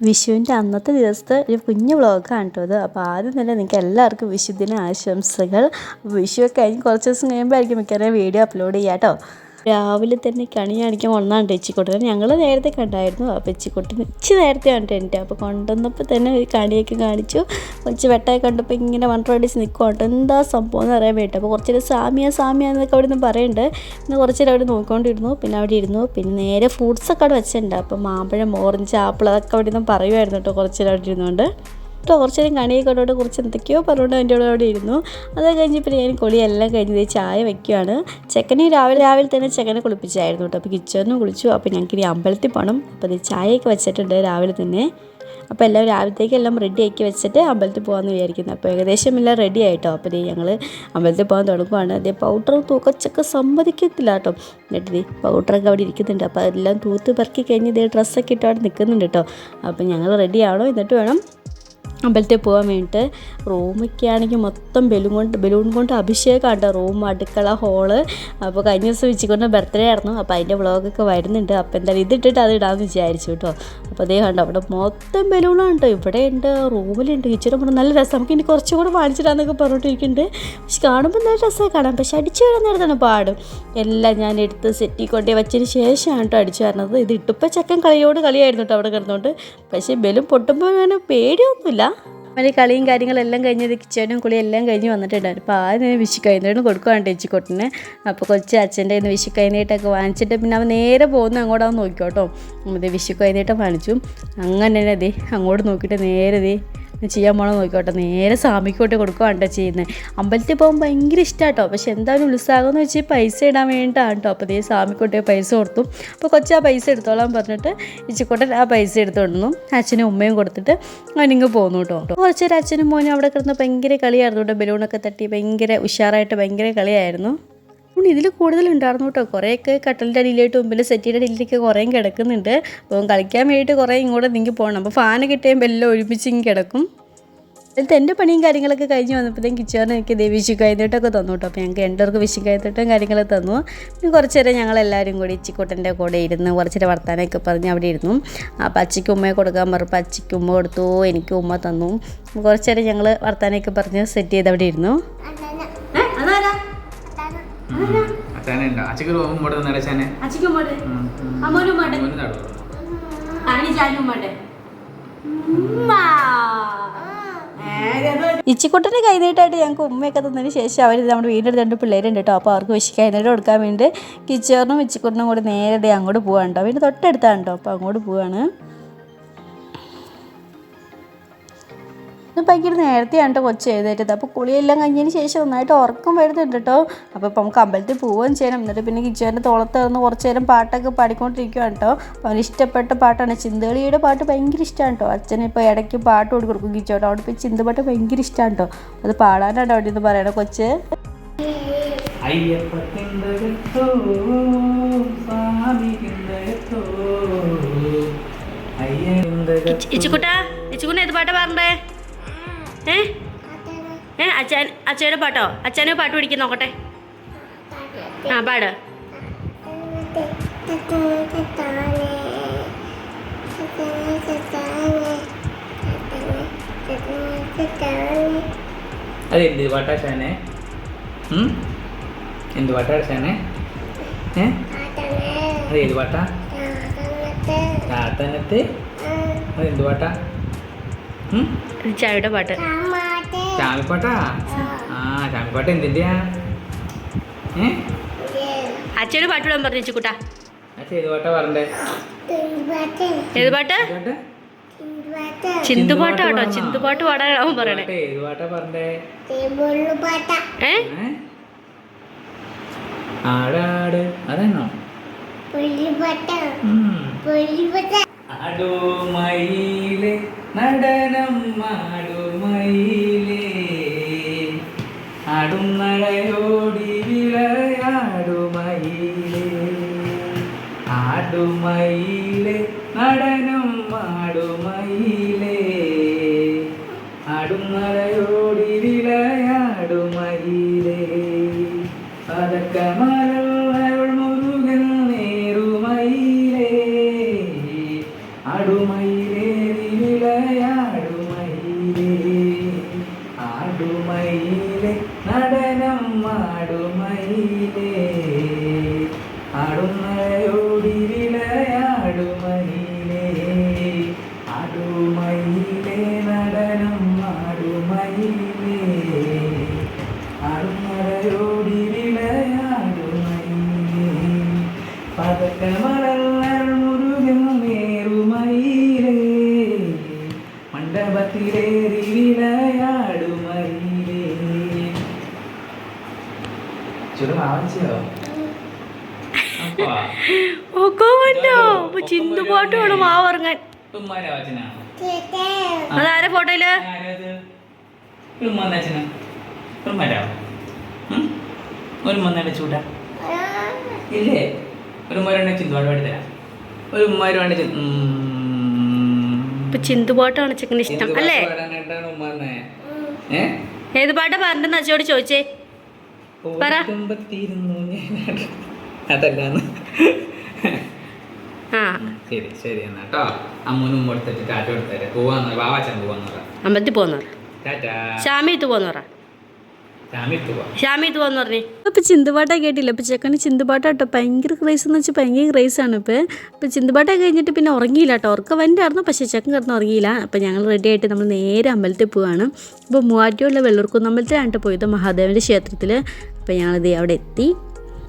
വിഷുവിന്റെ അന്നത്തെ ദിവസത്തെ ഒരു കുഞ്ഞു വ്ളോഗാണ് കേട്ടോ അത് അപ്പോൾ ആദ്യം തന്നെ നിങ്ങൾക്ക് എല്ലാവർക്കും വിഷുദിന ആശംസകൾ. വിഷുവൊക്കെ കഴിഞ്ഞ് കുറച്ച് ദിവസം കഴിയുമ്പോഴായിരിക്കും മിക്കവാറും വീഡിയോ അപ്ലോഡ് ചെയ്യാം കേട്ടോ. രാവിലെ തന്നെ കണി കാണിക്കാൻ വന്നതാണ് ഇച്ചിക്കൊട്ടനെ ഞങ്ങൾ നേരത്തെ കണ്ടായിരുന്നു അപ്പോൾ ഇച്ചിക്കൊട്ടൻ ഇച്ചി നേരത്തെ ടെന്റ് അപ്പോൾ കൊണ്ടുവന്നപ്പോൾ തന്നെ ഒരു കണിയൊക്കെ കാണിച്ചു. കുറച്ച് വെട്ടമൊക്കെ കണ്ടപ്പോൾ ഇങ്ങനെ വണ്ടറടിച്ച് നിൽക്കുവാട്ടോ എന്താ സംഭവം എന്ന് അറിയാൻ വേണ്ടി അപ്പോൾ കുറച്ച് സാമിയാ സാമിയ സാമിയ എന്നൊക്കെ അവിടെ നിന്ന് പറയുന്നുണ്ട് പിന്നെ കുറച്ച് നേരം അവിടെ നോക്കിക്കൊണ്ടിരുന്നു. പിന്നെ അവിടെ ഇരുന്നു. പിന്നെ നേരെ ഫ്രൂട്ട്സൊക്കെ അവിടെ വെച്ചിട്ടുണ്ട്. അപ്പോൾ മാമ്പഴം ഓറഞ്ച് ആപ്പിൾ അതൊക്കെ അവിടെ നിന്ന് പറയുമായിരുന്നു കേട്ടോ കുറച്ച് നേരം അവിടെ ഇരുന്നുകൊണ്ട്. നേരം കണിയൊക്കെ കണ്ടോണ്ട് കുറച്ച് എന്തൊക്കെയോ പറഞ്ഞുകൊണ്ട് എന്റെ കൂടെ അവിടെ ഇരുന്നു. അത് കഴിഞ്ഞപ്പോൾ ഞാൻ കുളിയെല്ലാം കഴിഞ്ഞ് ചായ വെക്കുകയാണ് ചെക്കനെ രാവിലെ രാവിലെ തന്നെ ചെക്കനെ കുളിപ്പിച്ചായിരുന്നു കേട്ടോ. അപ്പോൾ കിച്ചണിനും കുളിച്ചു. അപ്പോൾ ഞങ്ങൾക്ക് ഇനി അമ്പലത്തിൽ പോകണം അപ്പോൾ അത് ചായയൊക്കെ വെച്ചിട്ടുണ്ട് രാവിലെ തന്നെ. അപ്പോൾ എല്ലാം രാവിലത്തേക്ക് എല്ലാം റെഡി ആക്കി വെച്ചിട്ട് അമ്പലത്തിൽ പോകാമെന്ന് വിചാരിക്കുന്നു. അപ്പോൾ ഏകദേശം എല്ലാം റെഡി ആയിട്ടോ. അപ്പോൾ ദേ ഞങ്ങൾ അമ്പലത്തിൽ പോകാൻ തുടങ്ങുവാണ്. അതേ പൗഡർ തൂക്കച്ചൊക്കെ സമ്മതിക്കത്തില്ല കേട്ടോ. എന്നിട്ട് ദേ പൗഡറൊക്കെ അവിടെ ഇരിക്കുന്നുണ്ട്. അപ്പോൾ അതെല്ലാം തൂത്ത് പെറുക്കി കഴിഞ്ഞ് ഇതേ ഡ്രസ്സൊക്കെ ഇട്ട് അവിടെ നിൽക്കുന്നുണ്ട് കേട്ടോ. അപ്പോൾ ഞങ്ങൾ റെഡിയാണോ എന്നിട്ട് വേണം അമ്പലത്തിൽ പോകാൻ വേണ്ടിയിട്ട് റൂമൊക്കെ ആണെങ്കിൽ മൊത്തം ബലൂൺ കൊണ്ട് ബലൂൺ കൊണ്ട് അഭിഷേകമാണ് റൂം അടുക്കള ഹോൾ അപ്പോൾ കഴിഞ്ഞ ദിവസം വെച്ചിക്കൊണ്ട് ബർത്ത്ഡേ ആയിരുന്നു. അപ്പോൾ അതിന്റെ വ്ളോഗൊക്കെ വരുന്നുണ്ട്. അപ്പോൾ എന്തായാലും ഇതിട്ടിട്ട് അത് ഇടാമെന്ന് വിചാരിച്ചു കേട്ടോ. അപ്പോൾ അതേ കണ്ടോ അവിടെ മൊത്തം ബലൂണാണ് കേട്ടോ. ഇവിടെ ഉണ്ട് റൂമിലുണ്ട് കിച്ചണും പറഞ്ഞാൽ നല്ല രസം. നമുക്ക് ഇനി കുറച്ചും കൂടെ വാങ്ങിച്ചിടാന്നൊക്കെ പറഞ്ഞിട്ടിരിക്കുന്നുണ്ട്. പക്ഷെ കാണുമ്പോൾ നല്ല രസമായി കാണാം പക്ഷെ അടിച്ചു വരാൻ നേരത്താണ് പാടും. എല്ലാം ഞാൻ എടുത്ത് സെറ്റി കൊണ്ടേ വെച്ചതിന് ശേഷമാണ് കേട്ടോ അടിച്ചു വരുന്നത് ഇത് ഇട്ടിപ്പോൾ ചെക്കൻ കളിയോട് കളിയായിരുന്നു കേട്ടോ അവിടെ കിടന്നുകൊണ്ട്. പക്ഷേ ബലൂൺ പൊട്ടുമ്പോൾ പേടിയൊന്നുമില്ല. അവന് കളിയും കാര്യങ്ങളെല്ലാം കഴിഞ്ഞത് കിച്ചനും കുളിയും എല്ലാം കഴിഞ്ഞ് വന്നിട്ടുണ്ടായിരുന്നു അപ്പോൾ ആദ്യം വിഷു കൈനീട്ടം കൊടുക്കുകയാണ് ടേച്ചിക്കൊട്ടിന് അപ്പോൾ കൊച്ചു അച്ഛന്റെ കയ്യിൽ നിന്ന് വിഷു കൈനീട്ടൊക്കെ വാങ്ങിച്ചിട്ട് പിന്നെ അവൻ നേരെ പോകുന്ന അങ്ങോട്ടാന്ന് നോക്കിക്കോട്ടോ. അതെ വിഷു കൈനീട്ടം വാങ്ങിച്ചു അങ്ങനെ തന്നെ അതെ അങ്ങോട്ട് നോക്കിയിട്ട് നേരെ ദേ ചെയ്യാൻ പോണോ നോക്കിക്കോട്ടെ. നേരെ സ്വാമിക്കോട്ടെ കൊടുക്കുകയാണ് ചെയ്യുന്നത് അമ്പലത്തിൽ പോകാൻ ഭയങ്കര ഇഷ്ടമാട്ടോ പക്ഷെ എന്തായാലും ഉത്സാഹം വെച്ച് പൈസ ഇടാൻ വേണ്ടിയിട്ടാണ് കേട്ടോ അപ്പോൾ ദേ സ്വാമിക്കോട്ടെ പൈസ കൊടുത്തു. അപ്പോൾ കൊച്ചു ആ പൈസ എടുത്തോളാൻ പറഞ്ഞിട്ട് ഇച്ചിക്കോട്ടൻ ആ പൈസ എടുത്തോണ്ടുന്നു അച്ഛനും ഉമ്മയും കൊടുത്തിട്ട് അവനിങ്ങ് പോന്നു കേട്ടോ കുറച്ച് നേരം അച്ഛനും മോനും അവിടെ കിടന്ന് ഭയങ്കര കളിയായിരുന്നു കേട്ടോ ബലൂണൊക്കെ തട്ടി ഭയങ്കര ഉഷാറായിട്ട് ഭയങ്കര കളിയായിരുന്നു. പിന്നെ ഇതിൽ കൂടുതലുണ്ടായിരുന്നു കേട്ടോ കുറേയൊക്കെ കട്ടലിന്റെ അടിയിലായിട്ട് മുമ്പിൽ സെറ്റിയുടെ അടിയിലേക്ക് കുറേയും കിടക്കുന്നുണ്ട്. അപ്പം കളിക്കാൻ വേണ്ടിയിട്ട് കുറേ ഇങ്ങോട്ട് നീങ്ങി പോകണം അപ്പോൾ ഫാന് കിട്ടിയുമ്പോൾ എല്ലാം ഒരുമിച്ച് ഇങ്ങ് കിടക്കും. എന്നിട്ട് എന്റെ പണിയും കാര്യങ്ങളൊക്കെ കഴിഞ്ഞ് വന്നപ്പോഴത്തേക്കും കിച്ചറിന് എനിക്ക് ദേ വിഷു കഴിഞ്ഞിട്ടൊക്കെ തന്നു കേട്ടോ അപ്പോൾ ഞങ്ങൾക്ക് രണ്ടുപേർക്ക് വിഷു കഴിഞ്ഞിട്ടും കാര്യങ്ങളൊക്കെ തന്നു. പിന്നെ കുറച്ച് നേരം ഞങ്ങളെല്ലാവരും കൂടി ഇച്ചിക്കൂട്ടന്റെ കൂടെ ഇരുന്ന് കുറച്ച് നേരം വർത്താനമൊക്കെ പറഞ്ഞ് അവിടെ ഇരുന്നു. അപ്പോൾ അച്ചിക്ക് ഉമ്മയെ കൊടുക്കാൻ പറഞ്ഞപ്പോൾ അച്ചിക്ക് ഉമ്മ കൊടുത്തു എനിക്ക് ഉമ്മ തന്നു. കുറച്ച് നേരം ഞങ്ങൾ വർത്താനമൊക്കെ പറഞ്ഞ് സെറ്റ് ചെയ്ത് അവിടെ ഇരുന്നു. അച്ഛനുണ്ടോ അച്ഛക്ക് ഇങ്ങോട്ട്. തന്നെ അച്ഛനെ അച്ചിക്ക് ഉമ്മ അമ്മോനും ഉമ്മ ആണി ചാനും ഉമ്മ. ഇച്ചിക്കുട്ടന്റെ കൈനീട്ടായിട്ട് ഞങ്ങൾക്ക് ഉമ്മയൊക്കെ തന്നതിന് ശേഷം അവർ നമ്മുടെ വീടിന്റെ രണ്ട് പിള്ളേരുണ്ട് കേട്ടോ. അപ്പോൾ അവർക്ക് വിഷ് കൈനീട്ട് കൊടുക്കാൻ വേണ്ടി കിച്ചറിനും ഇച്ചിക്കുട്ടനും കൂടി നേരെ അങ്ങോട്ട് പോകാൻ കേട്ടോ. വീട് തൊട്ടടുത്താണ് കേട്ടോ. അപ്പോൾ അങ്ങോട്ട് പോവാണ്. ഇത് ഭയങ്കര നേരത്തെയാണ് കേട്ടോ കൊച്ചു എഴുതേറ്റത് അപ്പോൾ കുളിയെല്ലാം കഴിഞ്ഞതിന് ശേഷം നന്നായിട്ട് ഉറക്കം വരുന്നുണ്ട് കേട്ടോ അപ്പോൾ ഇപ്പം നമുക്ക് അമ്പലത്തിൽ പോവുകയും ചെയ്യണം. എന്നിട്ട് പിന്നെ കിച്ചുവിന്റെ തോളത്ത് നിന്ന് കുറച്ച് നേരം പാട്ടൊക്കെ പാടിക്കൊണ്ടിരിക്കുകയാണ് കേട്ടോ അവന് ഇഷ്ടപ്പെട്ട പാട്ടാണ് ചിന്തകളിയുടെ പാട്ട് ഭയങ്കര ഇഷ്ടമാണ് കേട്ടോ അച്ഛനിപ്പോൾ ഇടയ്ക്ക് പാട്ട് കൊടുക്കും കൊടുക്കും കിച്ചോട്ടോ അവിടെ പോയി ചിന്തപാട്ട് ഭയങ്കര ഇഷ്ടമാണ് കേട്ടോ അത് പാടാനാണ് അവിടെ നിന്ന് പറയണ കൊച്ച്. ഇച്ചുകുട്ടാ ഇച്ചുകുട്ടാ ഇച്ചുക്കുട്ട ഏത് പാട്ടാ ഏ അച്ഛൻ അച്ഛയുടെ പാട്ടോ? അച്ഛനെ പാട്ട് പിടിക്കാൻ നോക്കട്ടെ. ആ പാട്. അത് എന്ത് പാട്ടാ ഷാനെ? എന്ത് പാട്ടാ ഷാനെ അത് ഏത് പാട്ടാ? ചാത്തനത്ത് അത് എന്ത് പാട്ടാ? ചായയുടെ പാട്ട്. ചാമിപ്പാട്ടാ? ആ ചാമിപ്പാട്ട് എന്തിന്റെയാ ഏ? അച്ഛയുടെ പാട്ട് വിടാൻ പറഞ്ഞു ഇച്ചുക്കുട്ട അച്ഛൻ ഏത് പാട്ടാ പറഞ്ഞേ ഏത് പാട്ട്? പാട്ട്? ചിന്തുപാട്ട് കേട്ടോ ചിന്തുപാട്ട് പാടാനാവും പറയണേ. പാട്ട് ഏത് പാട്ടാ പറഞ്ഞേ ഏ? ആടാട് അതാണോ? ആടോ ആടുമയിലേ നടനം ആടും നടയോടി വിളയാടുമയിലേ ആടുമയിലേ നടനം ആടുമയിലേ ആടും നടയോടി വിളയാടുമയിലേ പതക്കമരൾ മണ്ടപമുരുകുമയിലേ മണ്ഡപത്തിലേറി വിളയാടുമയിലേ ചിന്തു പാട്ട് വേണം മാവറങ്ങാൻ അതാരെ ഫോട്ടോയിൽ? ഒരു മന്നയുടെ ചൂടാ. ഇല്ലേ? ഒരു ഉമ്മ വേണ്ട ചിന്തുപാട് പാടി തരാം ഒരു ഉമ്മാര് വേണ്ട ചിന്ത ഇപ്പൊ ചിന്തുപാട്ടാണ് ചെക്കന് ഇഷ്ടം അല്ലേ? ഏത് പാട്ടാ പറഞ്ഞെന്ന് അച്ഛനോട് ചോദിച്ചേ? പറ. അതല്ലാന്ന് ശരി ശരി എന്നാ കേട്ടോ അമ്മൂനും കൊടുത്തിട്ട് ടാറ്റ കൊടുത്തേരെ. പോവാന്ന് ബാബാച്ചൻ പോവാന്ന് പറ. അമ്പലത്തിൽ പോന്നോറ ടാറ്റാ. പോന്നോറ പറഞ്ഞേ. ഇപ്പൊ ചിന്തുപാട്ടാ കേട്ടില്ല. ഇപ്പൊ ചെക്കന് ചിന്തുപാട്ടാട്ടോ ഭയങ്കര ക്രൈസ് എന്ന് വെച്ചാൽ ഭയങ്കര ക്രൈസ് ആണ് ഇപ്പൊ. ഇപ്പൊ ചിന്തുപാട്ടാ കഴിഞ്ഞിട്ട് പിന്നെ ഉറങ്ങിയില്ല കേട്ടോ. ഉറക്ക ആയിരുന്നു പക്ഷെ ചെക്കൻ കിടന്ന് ഉറങ്ങിയില്ല. അപ്പൊ ഞങ്ങൾ റെഡി ആയിട്ട് നമ്മൾ നേരെ അമ്പലത്തിൽ പോവാണ്. അപ്പോൾ മൂവാറ്റുള്ള വെള്ളൂർക്കുന്ന് അമ്പലത്തിലാണ് കേട്ടോ പോയത് മഹാദേവന്റെ ക്ഷേത്രത്തിൽ അപ്പോൾ ഞങ്ങളിത് അവിടെ എത്തി.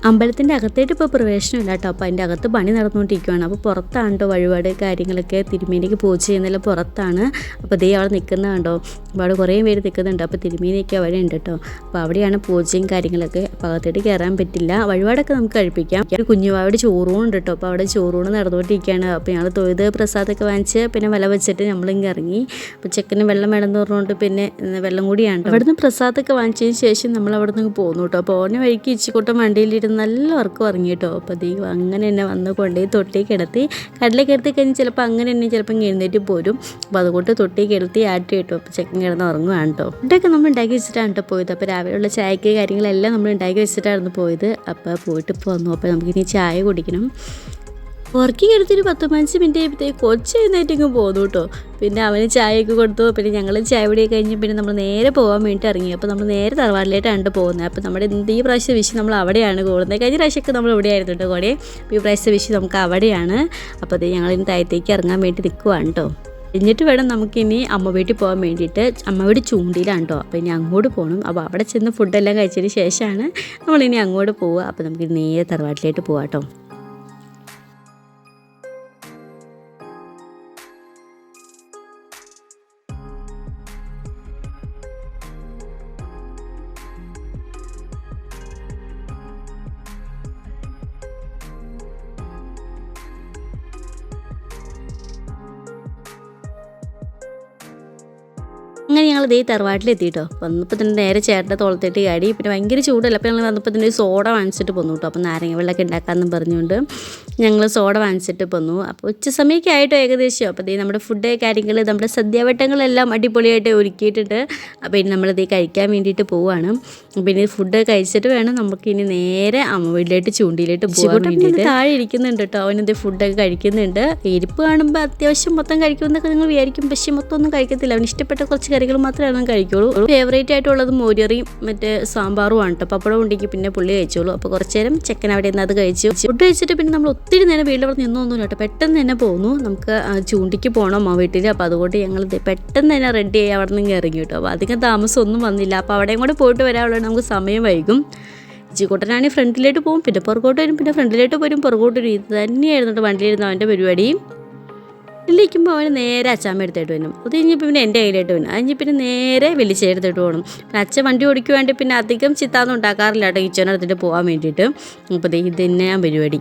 അമ്പലത്തിന്റെ അകത്തേട്ട് ഇപ്പോൾ പ്രവേശനമില്ല കേട്ടോ. അപ്പോൾ അതിന്റെ അകത്ത് പണി നടന്നുകൊണ്ടിരിക്കുകയാണ് അപ്പോൾ പുറത്താണ് കേട്ടോ വഴിപാട് കാര്യങ്ങളൊക്കെ തിരുമേനിക്ക് പൂജ ചെയ്യുന്നതിൽ പുറത്താണ്. അപ്പോൾ ദേ അവിടെ നിൽക്കുന്ന കണ്ടോ. അപ്പോൾ അവിടെ കുറേ പേര് നിൽക്കുന്നുണ്ട്. അപ്പോൾ തിരുമേനിയൊക്കെ അവിടെ ഉണ്ട് കേട്ടോ. അപ്പോൾ അവിടെയാണ് പൂജയും കാര്യങ്ങളൊക്കെ. അപ്പോൾ അകത്തേട്ട് കയറാൻ പറ്റില്ല. വഴിപാടൊക്കെ നമുക്ക് കഴിപ്പിക്കാം. ഒരു കുഞ്ഞുവാവിടെ ചോറൂണുണ്ട് കേട്ടോ. അപ്പോൾ അവിടെ ചോറൂണ് നടന്നുകൊണ്ടിരിക്കുകയാണ്. അപ്പോൾ ഞങ്ങൾ തൊഴുത് പ്രസാദമൊക്കെ വാങ്ങിച്ച് പിന്നെ വില വെച്ചിട്ട് നമ്മളിങ്ങ് ഇറങ്ങി. അപ്പോൾ ചെക്കന് വെള്ളം വേണമെന്ന് പറഞ്ഞുകൊണ്ട് പിന്നെ വെള്ളം കൂടിയാണ്. അവിടുന്ന് പ്രസാദമൊക്കെ വാങ്ങിച്ചതിന് ശേഷം നമ്മൾ അവിടെ നിന്ന് പോന്നു കേട്ടോ. അപ്പോൾ ഓനെ വഴിക്ക് ഇച്ചിക്കൂട്ടം വണ്ടിയിലിരുന്ന് നല്ല ഉറക്കം ഉറങ്ങി കേട്ടോ. അപ്പോൾ ദൈവം അങ്ങനെ തന്നെ വന്ന് കൊണ്ടുപോയി തൊട്ടി കിടത്തി. കടലിൽ കിടത്തി കഴിഞ്ഞ് ചിലപ്പോൾ അങ്ങനെ തന്നെ ചിലപ്പോൾ എഴുന്നേറ്റ് പോരും. അപ്പോൾ അതുകൊണ്ട് തൊട്ടി കിടത്തി ആട്ടി കേട്ടോ അപ്പോൾ ചെക്കൻ കിടന്ന് ഉറങ്ങുകയാണ് കേട്ടോ. ഇതൊക്കെ നമ്മൾ ഉണ്ടാക്കി വെച്ചിട്ടാണ് കേട്ടോ പോയത്. അപ്പോൾ രാവിലെയുള്ള ചായക്ക് കാര്യങ്ങളെല്ലാം നമ്മൾ ഉണ്ടാക്കി വെച്ചിട്ടായിരുന്നു പോയത്. അപ്പോൾ പോയിട്ട് വന്നു അപ്പോൾ നമുക്കിനി ചായ കുടിക്കണം. ഉറക്കി എടുത്തൊരു പത്ത് പതിനഞ്ച് മിനിറ്റ് ആയപ്പോഴത്തേക്ക് കൊച്ചു എഴുന്നേറ്റിങ്ങ് പോന്നു കേട്ടോ. പിന്നെ അവന് ചായയൊക്കെ കൊടുത്തു. പിന്നെ ഞങ്ങൾ ചായ പൊടി കഴിഞ്ഞ് പിന്നെ നമ്മൾ നേരെ പോകാൻ വേണ്ടിയിട്ട് ഇറങ്ങി. അപ്പോൾ നമ്മൾ നേരെ തറവാട്ടിലേട്ടാണ് പോകുന്നത്. അപ്പോൾ നമ്മുടെ ഈ പ്രാവശ്യം വിഷു നമ്മൾ അവിടെയാണ് കൂടുന്നത് കഴിഞ്ഞ പ്രാവശ്യമൊക്കെ നമ്മൾ ഇവിടെ ആയിരുന്നു കേട്ടോ കൂടെ. ഈ പ്രാവശ്യം വിഷു നമുക്ക് അവിടെയാണ്. അപ്പോൾ അത് ഞങ്ങൾ ഇനി താഴത്തേക്ക് ഇറങ്ങാൻ വേണ്ടി നിൽക്കുവാണ് കേട്ടോ. എന്നിട്ട് വേണം നമുക്കിനി അമ്മ വീട്ടിൽ പോകാൻ വേണ്ടിയിട്ട്. അമ്മ വീട് ചൂണ്ടിയിലാണ് കേട്ടോ. അപ്പോൾ ഇനി അങ്ങോട്ട് പോകണം അപ്പോൾ അവിടെ ചെന്ന് ഫുഡെല്ലാം കഴിച്ചതിന് ശേഷമാണ് നമ്മളിനി അങ്ങോട്ട് പോവുക. അപ്പോൾ നമുക്ക് നേരെ തറവാട്ടിലേക്ക് പോവാം കേട്ടോ. അങ്ങനെ ഞങ്ങൾ ഇതേ തറവാട്ടിലെത്തിയിട്ടോ വന്നപ്പോൾ തന്നെ നേരെ ചേട്ടന്റെ തോളത്തേട്ട് ചാടി. പിന്നെ ഭയങ്കര ചൂടല്ല. അപ്പോൾ ഞങ്ങൾ വന്നപ്പോൾ തന്നെ ഒരു സോഡ വാങ്ങിച്ചിട്ട് പോന്നു കേട്ടോ. അപ്പോൾ നാരങ്ങ വെള്ളമൊക്കെ ഉണ്ടാക്കാമെന്ന് പറഞ്ഞുകൊണ്ട് ഞങ്ങൾ സോഡ വാങ്ങിച്ചിട്ട് പോന്നു. അപ്പോൾ ഉച്ച സമയമൊക്കെ ആയിട്ടോ ഏകദേശം. അപ്പോൾ ഇതേ നമ്മുടെ ഫുഡ് കാര്യങ്ങൾ നമ്മുടെ സദ്യവട്ടങ്ങളെല്ലാം അടിപൊളിയായിട്ട് ഒരുക്കിയിട്ടുണ്ട്. അപ്പോൾ ഇനി നമ്മളിത് കഴിക്കാൻ വേണ്ടിയിട്ട് പോവുകയാണ് പിന്നെ ഫുഡ് കഴിച്ചിട്ട് വേണം നമുക്ക് ഇനി നേരെ അമ്മ വീട്ടിലോട്ട് ചൂണ്ടിയിലോട്ട് പോകാൻ വേണ്ടിയിട്ട്. താഴെ ഇരിക്കുന്നുണ്ട് കേട്ടോ. അവനിത് ഫുഡൊക്കെ കഴിക്കുന്നുണ്ട്. ഇരിപ്പ് കാണുമ്പോൾ അത്യാവശ്യം മൊത്തം കഴിക്കുമെന്നൊക്കെ നിങ്ങൾ വിചാരിക്കും. പക്ഷേ മൊത്തം ഒന്നും കഴിക്കത്തില്ല. അവന് ഇഷ്ടപ്പെട്ട കുറച്ച് കറികൾ മാത്രമേ ഞാൻ കഴിക്കുള്ളൂ. ഫേവറേറ്റ് ആയിട്ടുള്ളത് മോരിയറിയും മറ്റേ സാമ്പാറും ആണ് കേട്ടോ പപ്പടം ഉണ്ടെങ്കിൽ പിന്നെ പുള്ളി കഴിച്ചോളൂ. അപ്പോൾ കുറച്ച് നേരം ചെക്കൻ അവിടെ നിന്ന് അത് കഴിച്ചു. ഫുഡ് കഴിച്ചിട്ട് പിന്നെ നമ്മൾ ഒത്തിരി നേരം വീട്ടിൽ അവിടെ നിന്നൊന്നുമില്ല കേട്ടോ പെട്ടെന്ന് തന്നെ പോന്നു. നമുക്ക് ചൂണ്ടിക്ക് പോകണം അമ്മ വീട്ടിൽ അപ്പോൾ അതുകൊണ്ട് ഞങ്ങൾ പെട്ടെന്ന് തന്നെ റെഡി ആയി അവിടെ നിന്ന് ഇറങ്ങി കേട്ടോ അപ്പോൾ അധികം താമസം ഒന്നും വന്നില്ല. അപ്പോൾ അവിടെയും കൂടെ പോയിട്ട് വരാനുള്ള നമുക്ക് സമയം വൈകും. ചിക്കൂട്ടനാണെങ്കിൽ ഫ്രണ്ടിലേക്ക് പോകും. പിന്നെ പുറകോട്ട് വരും. പിന്നെ ഫ്രണ്ടിലേക്ക് വരും പുറകോട്ട് വരും. ഇത് തന്നെയായിരുന്നു വണ്ടിയിലിരുന്ന അവന്റെ പരിപാടി. ഇല്ലിക്കുമ്പോൾ അവന് നേരെ അച്ചാമ്മ എടുത്തിട്ട് വരും. അത് കഴിഞ്ഞപ്പോൾ പിന്നെ എന്റെ കയ്യിലായിട്ട് വരും. അത് പിന്നെ നേരെ വെളിച്ചെടുത്തിട്ട് പോകണം പിന്നെ അച്ഛൻ വണ്ടി ഓടിക്കുവാണ്ടി പിന്നെ അധികം ചിത്താന്നും ഉണ്ടാക്കാറില്ല കേട്ടോ കിച്ചൺ എടുത്തിട്ട് പോകാൻ വേണ്ടിയിട്ട്. അപ്പോൾ ഇത് തന്നെയാണ് പരിപാടി.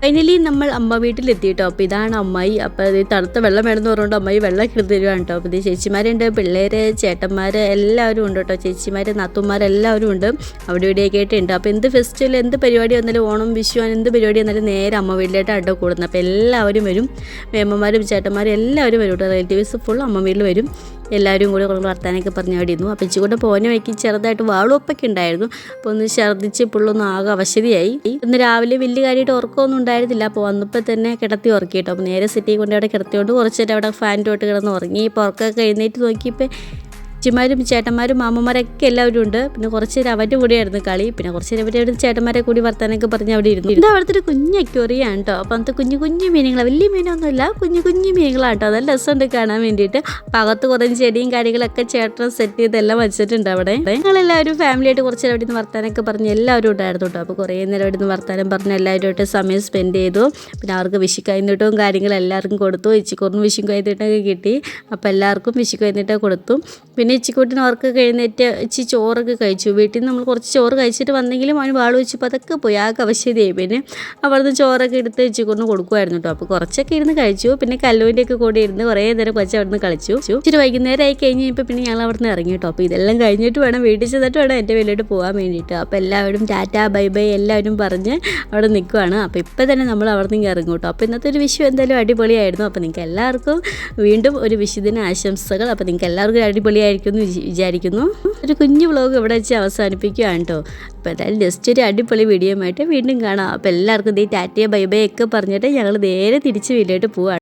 ഫൈനലി നമ്മൾ അമ്മ വീട്ടിലെത്തിയിട്ടോ അപ്പോൾ ഇതാണ് അമ്മായി. അപ്പോൾ ഇത് തണുത്ത വെള്ളം വേണമെന്ന് പറഞ്ഞുകൊണ്ട് അമ്മായി വെള്ളം എടുത്ത് തരുവാണ് കേട്ടോ അപ്പോൾ ഇത് ചേച്ചിമാരുണ്ട് പിള്ളേര് ചേട്ടന്മാർ എല്ലാവരും ഉണ്ട് കേട്ടോ ചേച്ചിമാർ നാത്തുമാർ എല്ലാവരും ഉണ്ട്. അവിടെ ഇവിടെയൊക്കെ ആയിട്ട് ഉണ്ട്. അപ്പോൾ എന്ത് ഫെസ്റ്റിവൽ എന്ത് പരിപാടി വന്നാലും ഓണം വിഷു എന്ത് പരിപാടി വന്നാലും നേരെ അമ്മ വീട്ടിലായിട്ടാണ് കേട്ടോ കൂടുന്നത്. അപ്പോൾ എല്ലാവരും വരും. മേമ്മമാരും ചേട്ടന്മാരും എല്ലാവരും വരും കേട്ടോ റിലേറ്റീവ്സ് ഫുൾ അമ്മ വീട്ടിൽ വരും. എല്ലാവരും കൂടി കുറേ വർത്താനൊക്കെ പറഞ്ഞ് അവിടെ അപ്പോൾ ഇച്ചിക്കൂടെ പോകുന്ന വഴിക്ക് ചെറുതായിട്ട് വാളുവപ്പൊക്കെ ഉണ്ടായിരുന്നു. അപ്പോൾ ഒന്ന് ഛർദ്ദിച്ച് പുള്ളൊന്ന് ആകെ അവശതയായി. ഇന്ന് രാവിലെ വലിയ കാര്യമായിട്ട് ഉറക്കമൊന്നും ഉണ്ടായിരുന്നില്ല. അപ്പോൾ വന്നപ്പോൾ തന്നെ കിടത്തി ഉറക്കി കേട്ടോ അപ്പോൾ നേരെ സിറ്റി കൊണ്ട് അവിടെ കിടത്തിയോണ്ട് കുറച്ച് നേരം അവിടെ ഫാനിന്റെ തൊട്ട് കിടന്ന് ഉറങ്ങി. ഇപ്പോൾ ഉറക്കമൊക്കെ എഴുന്നേറ്റ് നോക്കിയപ്പോൾ ചേച്ചിമാരും ചേട്ടന്മാരും മാമ്മമാരൊക്കെ എല്ലാവരും ഉണ്ട്. പിന്നെ കുറച്ച് നേരം അവന്റെ കൂടെയായിരുന്നു കളി. പിന്നെ കുറച്ച് നേരം അവരുടെ ചേട്ടന്മാരെ കൂടി വർത്താനൊക്കെ പറഞ്ഞ് അവിടെ ഇരുന്നു ഇത് അവിടുത്തെ ഒരു കുഞ്ഞ് അക്വറിയാണ് കേട്ടോ അപ്പം അന്നത്തെ കുഞ്ഞു കുഞ്ഞു മീനുകളാണ് വലിയ മീനൊന്നുമില്ല കുഞ്ഞു കുഞ്ഞു മീനുകളാണ് കേട്ടോ അതെല്ലാം രസമുണ്ട് കാണാൻ വേണ്ടിയിട്ട്. അപ്പം അകത്ത് കുറേ ചെടിയും കാര്യങ്ങളൊക്കെ ചേട്ടൻ സെറ്റ് ചെയ്തെല്ലാം വെച്ചിട്ടുണ്ട് അവിടെ. ഞങ്ങളെല്ലാവരും ഫാമിലിയായിട്ട് കുറച്ച് നേരം അവിടെ നിന്ന് വർത്താനൊക്കെ പറഞ്ഞ് എല്ലാവരും ഉണ്ടായിരുന്നു കേട്ടോ അപ്പോൾ കുറേ നേരം അവിടെ നിന്ന് വർത്താനം പറഞ്ഞ് എല്ലാവരുമായിട്ട് സമയം സ്പെൻഡ് ചെയ്തു. പിന്നെ അവർക്ക് വിഷു കാര്യങ്ങളെല്ലാവർക്കും കൊടുത്തു. ഇച്ചിക്കൂറിന് വിഷു കൈനീട്ടമൊക്കെ കിട്ടി. അപ്പോൾ എല്ലാവർക്കും വിഷു കൈനീട്ടം കൊടുത്തു. പിന്നെ ഇച്ചിക്കൂട്ടിന് അവർക്ക് കഴിഞ്ഞിട്ട് ഇച്ചി ചോറൊക്കെ കഴിച്ചു. വീട്ടിൽ നിന്ന് നമ്മൾ കുറച്ച് ചോറ് കഴിച്ചിട്ട് വന്നെങ്കിലും അവന് വാൾ വെച്ചപ്പോൾ അതൊക്കെ പോയി. ആ കവശ്യതയായി പിന്നെ അവിടുന്ന് ചോറൊക്കെ എടുത്ത് ഇച്ചിക്കൂട്ടിന് കൊടുക്കുമായിരുന്നു കേട്ടോ. അപ്പോൾ കുറച്ചൊക്കെ ഇരുന്ന് കഴിച്ചു. പിന്നെ കല്ലുവിന്റെ ഒക്കെ കൂടെ ഇരുന്ന് കുറേ നേരം കൊച്ചു അവിടുന്ന് കളിച്ചു. ഇച്ചിരി വൈകുന്നേരം ആയി കഴിഞ്ഞ് കഴിഞ്ഞപ്പോൾ പിന്നെ ഞങ്ങൾ അവിടുന്ന് ഇറങ്ങി കേട്ടോ. അപ്പോൾ ഇതെല്ലാം കഴിഞ്ഞിട്ട് വേണം വീട്ടിൽ ചെന്നിട്ട് വേണം എന്റെ വീട്ടിലോട്ട് പോകാൻ വേണ്ടിയിട്ട്. അപ്പോൾ എല്ലാവരും ടാറ്റ ബൈ ബൈ എല്ലാവരും പറഞ്ഞ് അവിടെ നിൽക്കുവാണ്. അപ്പോൾ ഇപ്പോൾ തന്നെ നമ്മൾ അവിടെ നിന്ന് ഇറങ്ങും കേട്ടോ. അപ്പോൾ ഇന്നത്തെ ഒരു വിഷു എന്തായാലും അടിപൊളിയായിരുന്നു. അപ്പോൾ നിങ്ങൾക്ക് എല്ലാവർക്കും വീണ്ടും ഒരു വിഷുദിന ആശംസകൾ. അപ്പോൾ നിങ്ങൾക്ക് എല്ലാവർക്കും അടിപൊളിയായിരിക്കും. എന്ന് വിചാരിക്കുന്നു. ഒരു കുഞ്ഞു വ്ളോഗ് ഇവിടെ വെച്ച് അവസാനിപ്പിക്കുകയാണ് കേട്ടോ അപ്പോൾ എന്തായാലും ജസ്റ്റ് ഒരു അടിപൊളി വീഡിയോ ആയിട്ട് വീണ്ടും കാണാം. അപ്പോൾ എല്ലാവർക്കും ദേ ടാറ്റയെ ബൈ ബൈ ഒക്കെ പറഞ്ഞിട്ട് ഞങ്ങൾ നേരെ തിരിച്ച് വീട്ടിലോട്ട് പോവാണ്